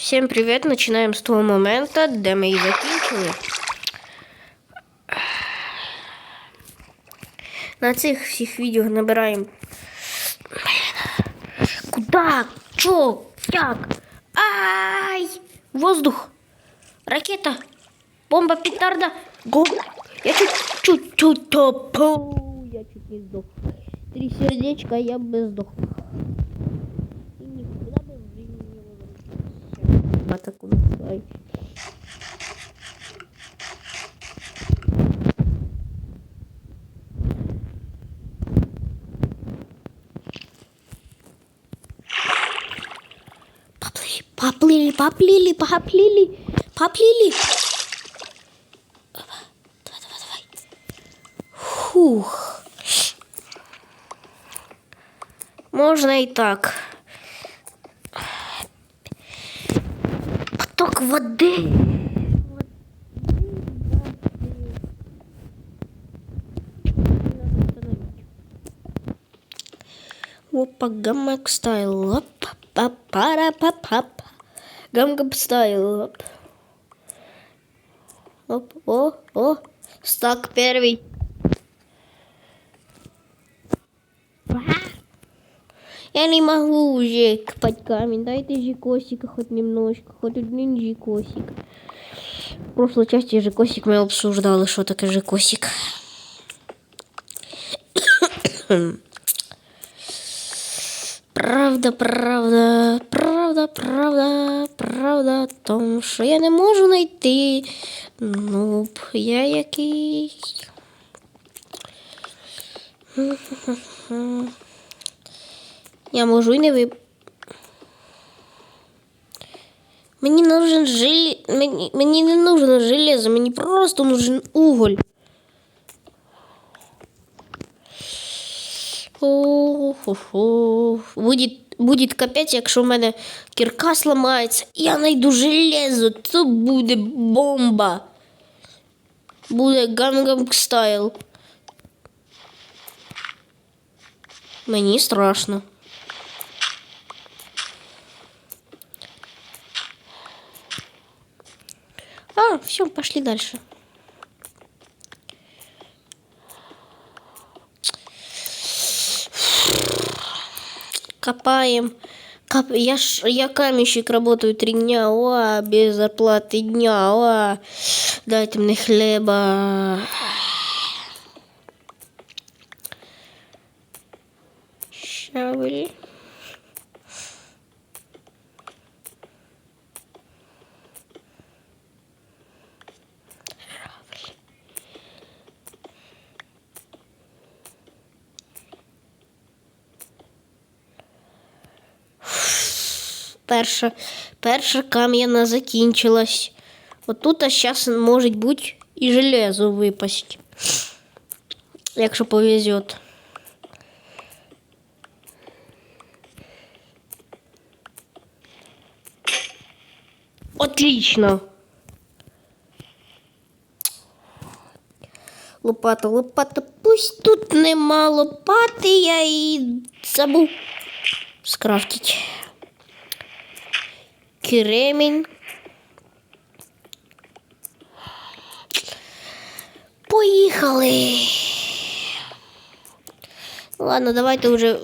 Всім привіт! Починаємо з того моменту, де ми і закінчили. На цих всіх відео набираємо. Блін. Куда? Чо? Як? Ай! Воздух! Ракета! Бомба, петарда! Го! Я чуть чуть чуть топу! Я чуть не сдох. Три сердечка, я бы сдох. Называй. Поплыли, поплыли, поплыли, поплыли, поплыли. Давай, давай, давай. Фух. Можно и так. Поток воды. Опа, гаммак стайл. Оп, па пара па па па стайл. Оп. Оп, о, о. Стак первый. Я не могу уже копать камень. Дайте же косика хоть немножко, хоть один же косик. В прошлой части же косик мы обсуждали, что такое же косик. Правда, правда, правда, правда, правда тому, що я не можу знайти. Ну, я який. Я можу і не вип... Мені нужен желе... Мені, мені не нужно железо, мені просто нужен уголь. О-хо-хо. Будет, будет капець, якщо в мене кірка зламається, і я знайду железо, то буде бомба. Буде гангам стайл. Мені страшно. Все, пошли дальше. Копаем. Коп... Я, ж... я каменщик работаю три дня, о, без зарплаты дня, о, дайте мне хлеба. Щавель. Перша, перша кам'яна закінчилась. Отут а зараз може бути і железо випасть. Якщо повезет. Отлично. Лопата, лопата. Пусть тут нема лопати, я її забув скрафтити. Кремінь. Поїхали. Ладно, давайте вже.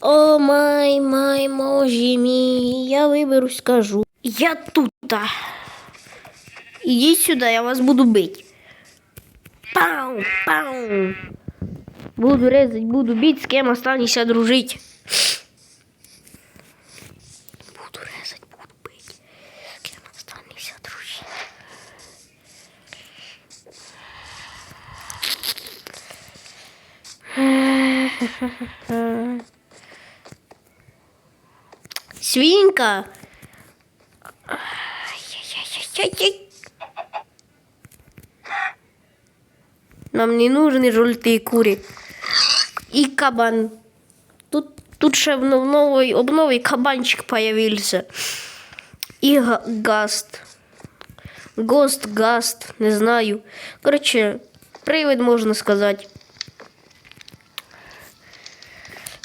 О май, май, може мій, я виберусь, скажу. Я тут. Ідіть сюди, я вас буду бити. Пау, пау. Буду резать, буду бить, з кем останешься дружить. Буду резать, буду бить. З кем останешься дружить. Свинка. Ай-яй-яй-яй-яй. Нам не нужны желтые кури. И кабан. Тут, тут ще в нов- новій обнові кабанчик появився. І гаст. Гост, гаст, не знаю. Коротше, привид можна сказати.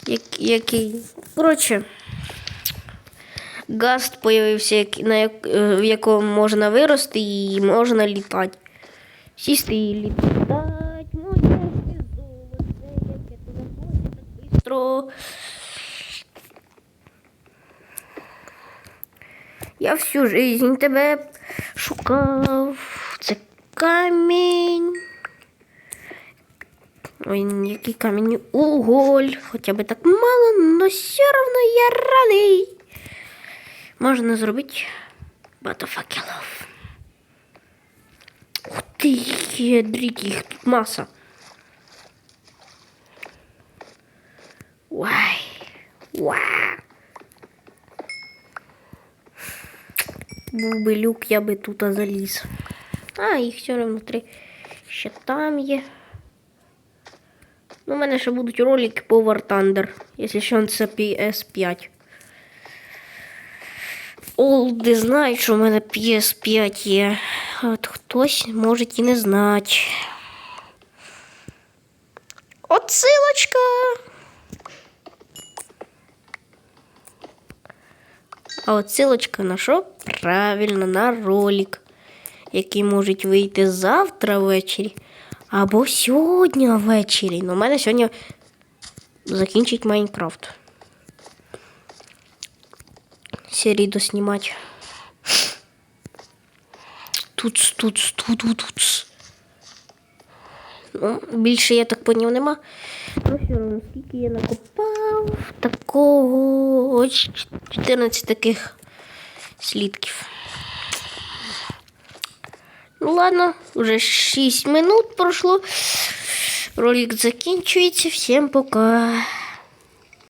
Як, який. Коротше. гаст як- е, в якому можна вирости і можна літати. Сісти і літати. Так бистро. Я всю жизнь тебе шукав. Це камінь. Ой, який камінь уголь. Хоча б так мало, но все равно я радий. Можна зробити багато факелів. Ух ти, ядріть, їх тут маса. Вай. Вау. Був би люк, я би тут заліз. А, їх все одно три. Ще там є. Ну, у мене ще будуть ролики по War Thunder, якщо що це PS5. Олди знають, що в мене PS5 є. А от хтось може і не знати. Отсилочка. А отсилочка на що? Правильно, на ролик, який може вийти завтра ввечері або сьогодні ввечері. Ну, у мене сьогодні закінчить Майнкрафт. Серії доснімати. Тут, тут, тут, тут. Ну, більше я так поняв нема. Ну, все одно, скільки я накопав такого ось 14 таких слідків. Ну ладно, уже 6 минут прошло. Ролик закінчується. Всім пока.